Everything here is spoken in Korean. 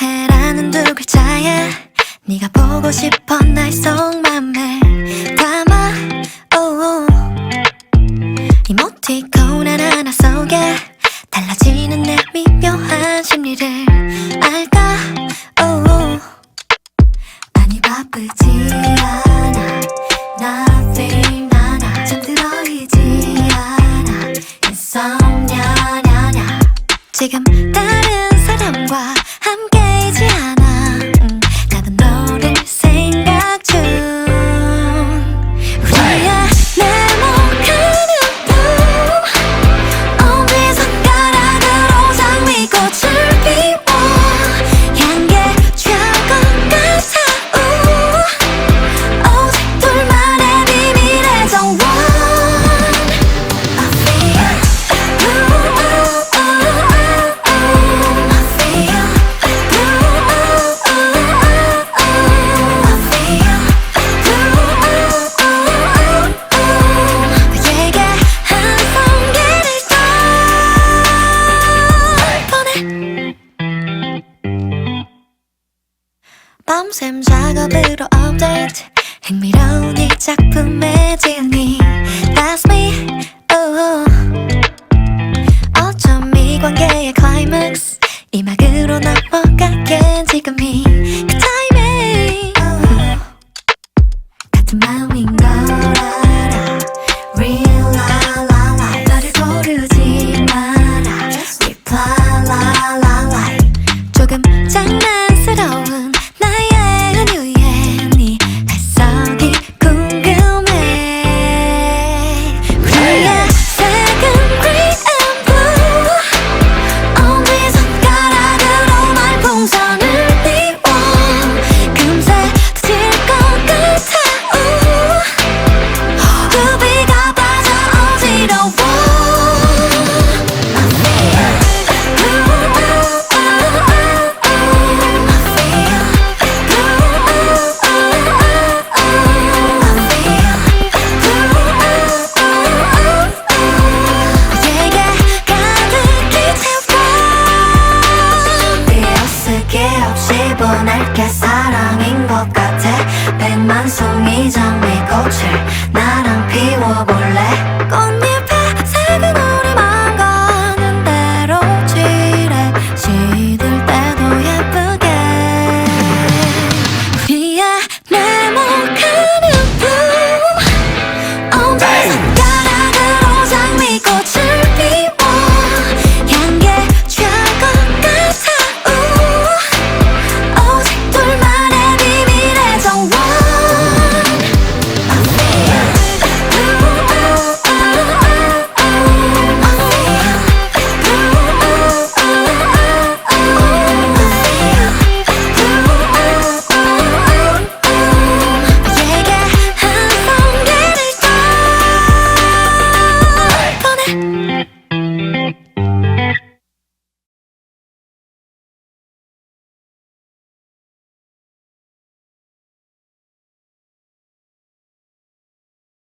해라는 두 글자에 네가 보고 싶어 날 속맘에 담아. 오오 이모티콘 하나하나 속에 달라지는 내 미묘한 심리를 알까? 오오 많이 바쁘지 않아. Nothing 나나 잠들어 있지 않아. Insomnia 지금 밤샘 작업으로 업데이트. 네. 흥미로운 이 작품의 지향이. 만성이장미 꽃을 나랑 피워볼래?